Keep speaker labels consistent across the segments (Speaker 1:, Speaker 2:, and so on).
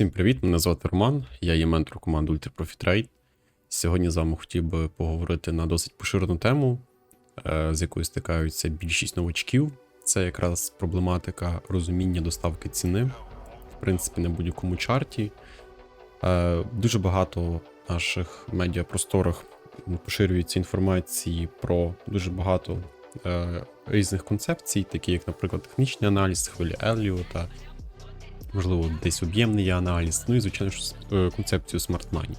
Speaker 1: Всім привіт! Мене звати Роман, я є ментор команди Ultra Profit Trade. Сьогодні з вами хотів би поговорити на досить поширену тему, е, з якою стикаються більшість новачків. Це якраз проблематика розуміння доставки ціни, в принципі, на будь-якому чарті. Е, Дуже багато в наших медіапросторах поширюється інформації про дуже багато е, різних концепцій, такі як, наприклад, технічний аналіз, хвилі Елліота, можливо, десь об'ємний аналіз, ну і, звичайно е, концепцію Smart Money.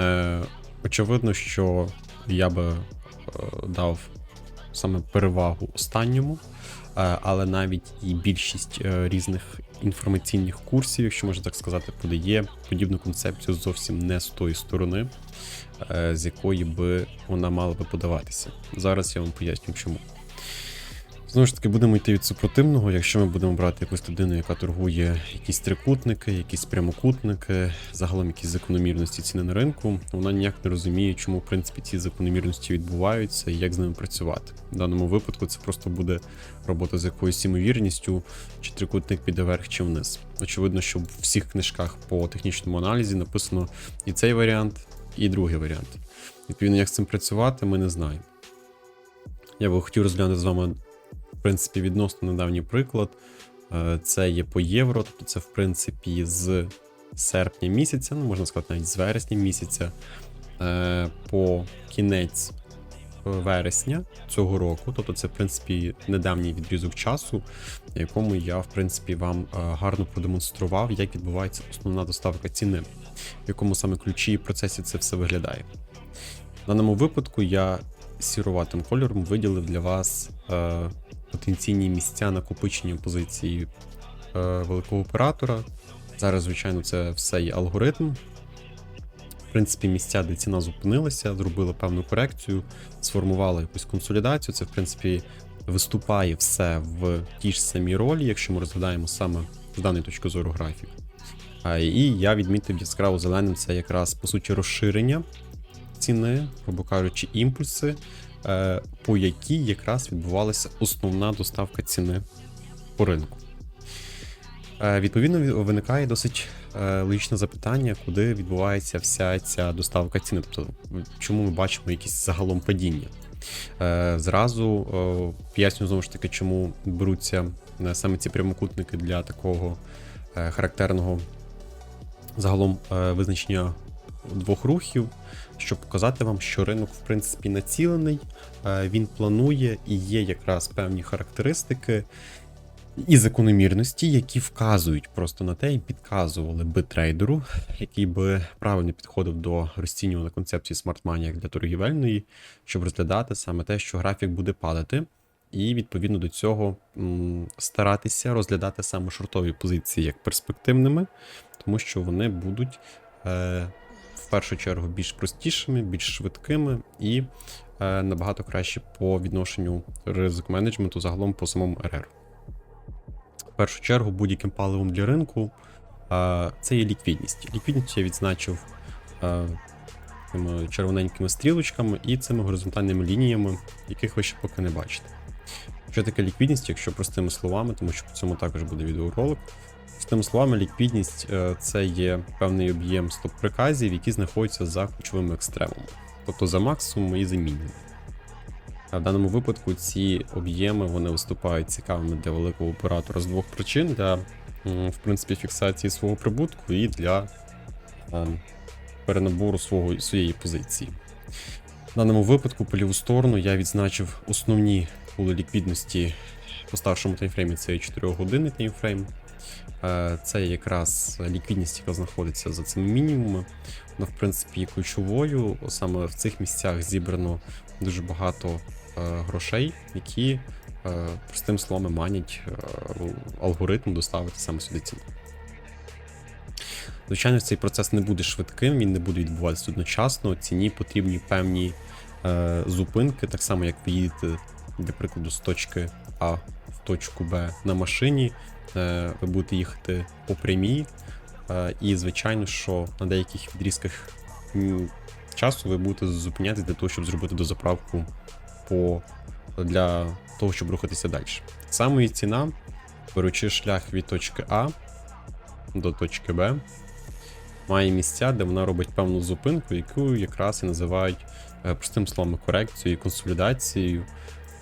Speaker 1: Е, очевидно, що я би е, дав саме перевагу останньому, е, але навіть і більшість е, різних інформаційних курсів, якщо можна так сказати, подає подібну концепцію зовсім не з тої сторони, е, з якої би вона мала би подаватися. Зараз я вам поясню, чому. Знову ж таки, будемо йти від супротивного, якщо ми будемо брати якусь людину, яка торгує якісь трикутники, якісь прямокутники, загалом якісь закономірності ціни на ринку, вона ніяк не розуміє, чому в принципі ці закономірності відбуваються і як з ними працювати. В даному випадку це просто буде робота з якоюсь ймовірністю, чи трикутник піде вверх чи вниз. Очевидно, що в всіх книжках по технічному аналізі написано і цей варіант, і другий варіант. Відповідно, як з цим працювати, ми не знаємо. Я би хотів розглянути з вами принципі, відносно недавній приклад. Е, Це є по євро, тобто це, в принципі, з серпня місяця, ну можна сказати, навіть з вересня місяця, е, по кінець вересня цього року. Тобто, це, в принципі, недавній відрізок часу, на якому я, в принципі, вам е, гарно продемонстрував, як відбувається основна доставка ціни, в якому саме ключі і процесі це все виглядає. В даному випадку я сіруватим кольором виділив для вас е, потенційні місця накопичення позиції е, великого оператора. Зараз, звичайно, це все є алгоритм. В принципі, місця, де ціна зупинилася, зробили певну корекцію, сформували якусь консолідацію. Це, в принципі, виступає все в тій ж самій ролі, якщо ми розглядаємо саме з даної точки зору графік. І я відмітив яскраво зеленим це якраз по суті розширення ціни, грубо кажучи, імпульси, по якій якраз відбувалася основна доставка ціни по ринку. Е, Відповідно, виникає досить е, логічне запитання, куди відбувається вся ця доставка ціни. Тобто, чому ми бачимо якісь загалом падіння. Е, Зразу е, поясню знову ж таки, чому беруться е, саме ці прямокутники для такого е, характерного загалом е, визначення двох рухів, щоб показати вам, що ринок, в принципі, націлений, е, він планує і є якраз певні характеристики і закономірності, які вказують просто на те і підказували би трейдеру, який би правильно підходив до розцінювання концепції Money як для торгівельної, щоб розглядати саме те, що графік буде падати. І відповідно до цього старатися розглядати саме шортові позиції як перспективними, тому що вони будуть е, першу чергу більш простішими, більш швидкими і е, набагато краще по відношенню ризик менеджменту загалом по самому РР. В першу чергу, будь-яким паливом для ринку е, це є ліквідність. Ліквідність я відзначив е, цими червоненькими стрілочками і цими горизонтальними лініями, яких ви ще поки не бачите. Що таке ліквідність, якщо простими словами, тому що по цьому також буде відеоролик. Простими словами, ліквідність е, це є певний об'єм стоп-приказів, які знаходяться за ключовими екстремумами, тобто за максимум і за мінімум. А в даному випадку ці об'єми вони виступають цікавими для великого оператора з двох причин: для в принципі, фіксації свого прибутку і для е, перенабору свого, своєї позиції. В даному випадку по ліву сторону я відзначив основні пули ліквідності по старшому таймфреймі це 4 годинний таймфрейм. Е, Це якраз ліквідність, яка знаходиться за цими мінімумами. Вона, в принципі, ключовою. Саме в цих місцях зібрано дуже багато е, грошей, які, е, простим словами, манять алгоритм доставити саме сюди ціну. Звичайно, цей процес не буде швидким, він не буде відбуватися одночасно. Ціні потрібні певні е, зупинки, так само як ви для прикладу, з точки А точку Б на машині. Е, ви будете їхати по прямій, е, і, звичайно, що на деяких відрізках часу ви будете зупинятися для того, щоб зробити дозаправку по, для того, щоб рухатися далі. Само і ціна, беручи шлях від точки А до точки Б, має місця, де вона робить певну зупинку, яку якраз і називають е, простим словом корекцією консолідацією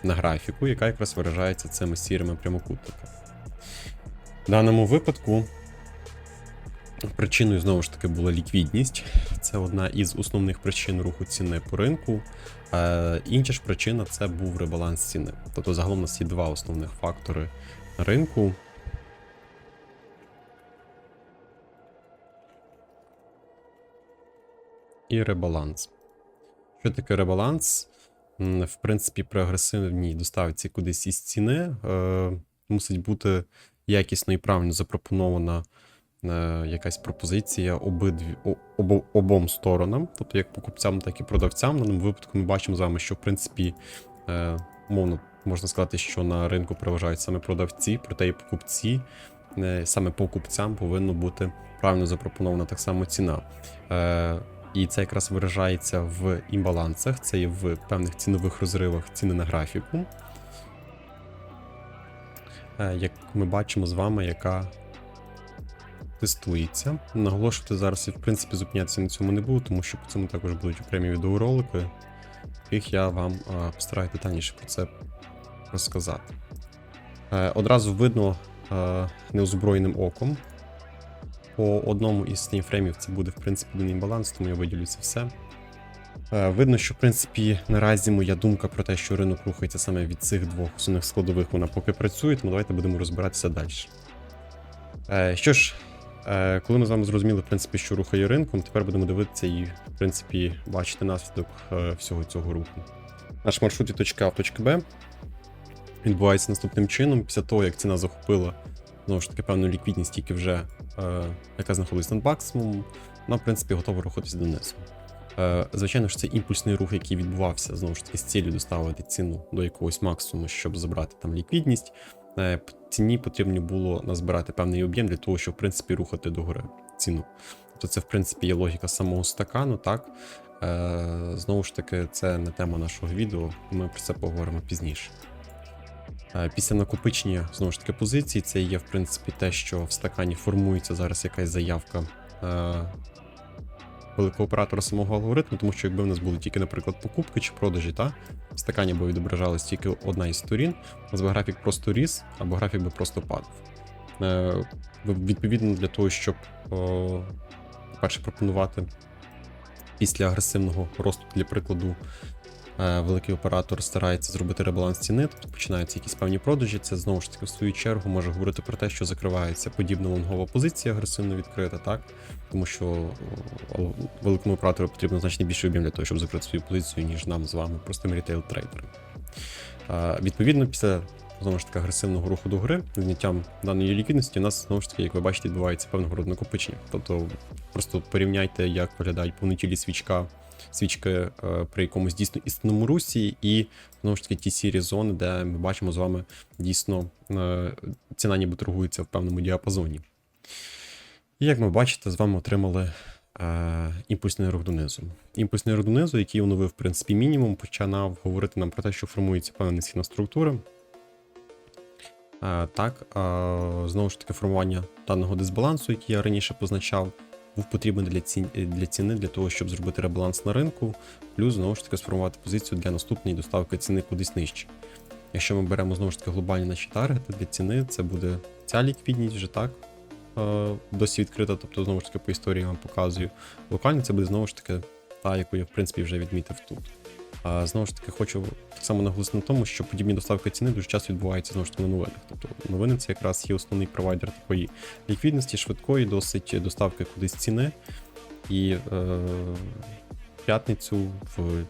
Speaker 1: на графіку, яка якраз виражається цими сірими прямокутниками. В даному випадку причиною знову ж таки була ліквідність. Це одна із основних причин руху ціни по ринку. Інша ж причина це був ребаланс ціни. Тобто загалом у нас є два основних фактори ринку. І ребаланс. Що таке ребаланс? В принципі, при агресивній доставці кудись із ціни е, мусить бути якісно і правильно запропонована е, якась пропозиція обидві, обо, обом сторонам, тобто як покупцям, так і продавцям. В даному випадку ми бачимо з вами, що в принципі, е, мовно можна сказати, що на ринку переважають саме продавці, проте і покупці. е, Саме покупцям повинна бути правильно запропонована так само ціна. І це якраз виражається в імбалансах, це є в певних цінових розривах ціни на графіку. Е, Як ми бачимо з вами, яка тестується. Наголошувати зараз і в принципі зупинятися на цьому не буду, тому що по цьому також будуть окремі відеоролики, яких я вам е, постараюсь детальніше про це розказати. Е, Одразу видно неозброєним оком. По одному із таймфреймів це буде в принципі один імбаланс, тому я виділю це все. Е, Видно, що в принципі наразі моя думка про те, що ринок рухається саме від цих двох основних складових, вона поки працює, тому давайте будемо розбиратися далі. Е, Що ж, е, коли ми з вами зрозуміли, в принципі, що рухає ринком, тепер будемо дивитися і, в принципі, бачити наслідок всього цього руху. Наш маршрут від точки А в точки Б відбувається наступним чином. Після того, як ціна захопила знову ж таки певну ліквідність, тільки вже яка знаходиться над максимумом, вона, в принципі, готова рухатися донизу. Е, Звичайно ж, це імпульсний рух, який відбувався знову ж таки з цілею доставити ціну до якогось максимуму, щоб забрати там ліквідність. Е, Ціні потрібно було назбирати певний об'єм для того, щоб в принципі рухати догори ціну. Тобто це, в принципі, є логіка самого стакану, так. Е, Знову ж таки, це не тема нашого відео, ми про це поговоримо пізніше. Е, Після накопичення знову ж таки позицій, це є в принципі те, що в стакані формується зараз якась заявка е, великого оператора самого алгоритму, тому що якби в нас були тільки, наприклад, покупки чи продажі, та в стакані би відображалась тільки одна із сторін, у нас би графік просто ріс, або графік би просто падав. Е, Відповідно, для того, щоб перше пропонувати після агресивного росту, для прикладу, великий оператор старається зробити ребаланс ціни, тобто починаються якісь певні продажі. Це знову ж таки в свою чергу може говорити про те, що закривається подібна лонгова позиція агресивно відкрита, так тому що великому оператору потрібно значно більше об'єм для того, щоб закрити свою позицію, ніж нам з вами, простим рітейл-трейдерам. Е, Відповідно, після знову ж таки агресивного руху до гри, зняттям даної ліквідності, у нас знову ж таки, як ви бачите, відбувається певного роду накопичення. Тобто просто порівняйте, як виглядають повнотілі свічка, свічки е, при якомусь дійсно істинному русі, і знову ж таки ті сірі зони, де ми бачимо з вами дійсно е, ціна ніби торгується в певному діапазоні. І як ми бачите, з вами отримали е, імпульсний рух донизу. Імпульсний рух донизу, який оновив, в принципі, мінімум, починав говорити нам про те, що формується певна низькіна структура. Е, так, е, знову ж таки, формування даного дисбалансу, який я раніше позначав, був потрібен для, ціни, для ціни для того, щоб зробити ребаланс на ринку, плюс знову ж таки сформувати позицію для наступної доставки ціни кудись нижче. Якщо ми беремо знову ж таки глобальні наші таргети для ціни, це буде ця ліквідність вже так. е, Досі відкрита, тобто знову ж таки по історії я вам показую. Локально це буде знову ж таки та, яку я в принципі вже відмітив тут. Знову ж таки, хочу так само наголосити на тому, що подібні доставки ціни дуже часто відбуваються знову ж таки на новинах. Тобто новини це якраз є основний провайдер такої ліквідності, швидкої, досить доставки кудись ціни. І е, п'ятницю в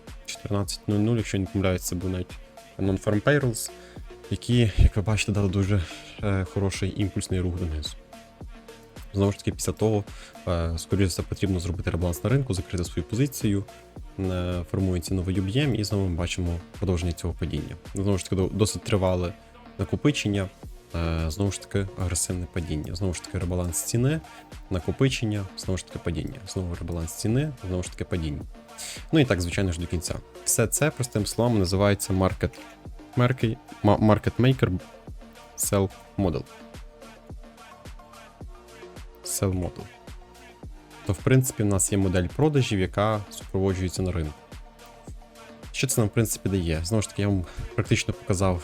Speaker 1: 14.00, якщо не помиляюсь, це був навіть Non-Farm Payrolls, які, як ви бачите, дали дуже е, хороший імпульсний рух донизу. Знову ж таки, після того, е, скоріше все, потрібно зробити ребаланс на ринку, закрити свою позицію, е, формується новий об'єм, і знову ми бачимо продовження цього падіння. Знову ж таки, досить тривале накопичення, е, знову ж таки, агресивне падіння. Знову ж таки, ребаланс ціни, накопичення, знову ж таки, падіння. Знову ребаланс ціни, знову ж таки, падіння. Ну і так, звичайно ж, до кінця. Все це, простим словом, називається market, market, market maker Sell. Sell model. То, в принципі, в нас є модель продажів, яка супроводжується на ринку. Що це нам, в принципі, дає? Знову ж таки, я вам практично показав,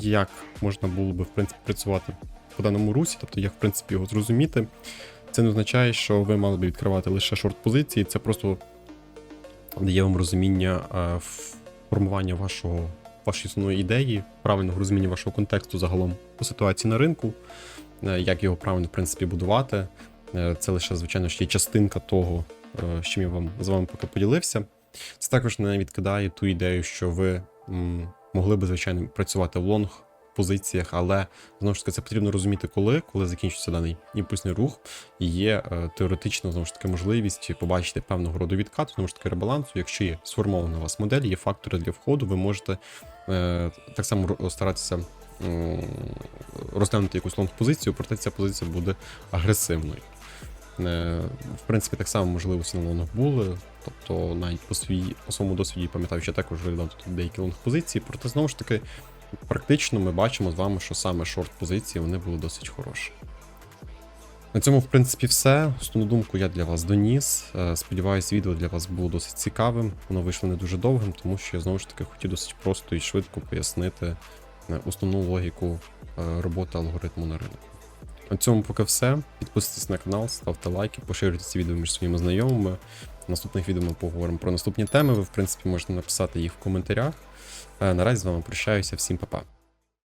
Speaker 1: як можна було би в принципі, працювати по даному русі, тобто як в принципі його зрозуміти. Це не означає, що ви мали би відкривати лише шорт-позиції, це просто дає вам розуміння формування вашого, вашої основної ідеї, правильного розуміння вашого контексту загалом по ситуації на ринку, як його правильно в принципі будувати. Е, Це лише, звичайно, ще частинка того, е, з чим я вам з вами поки поділився. Це також не відкидає ту ідею, що ви могли би, звичайно, працювати в лонг позиціях, але знову ж таки це потрібно розуміти, коли, коли закінчиться даний імпульсний рух, і є е, теоретично знову ж таки можливість побачити певного роду відкат, знову ж таки ребалансу. Якщо є сформована у вас модель, є фактори для входу, ви можете е, так само старатися розглянути якусь лонг позицію, проте ця позиція буде агресивною. Е, В принципі, так само можливості на лонгах були. Тобто, навіть по своїй по своєму досвіді пам'ятаю, що також розглядав тут деякі лонг позиції, проте знову ж таки, практично ми бачимо з вами, що саме шорт позиції вони були досить хороші. На цьому, в принципі, все. Основну думку я для вас доніс. Е, Сподіваюсь, відео для вас було досить цікавим. Воно вийшло не дуже довгим, тому що я знову ж таки хотів досить просто і швидко пояснити е, основну логіку е, роботи алгоритму на ринку. На цьому поки все. Підписуйтесь на канал, ставте лайки, поширюйте ці відео між своїми знайомими. В наступних відео ми поговоримо про наступні теми. Ви, в принципі, можете написати їх в коментарях. Е, Наразі з вами прощаюся. Всім па-па.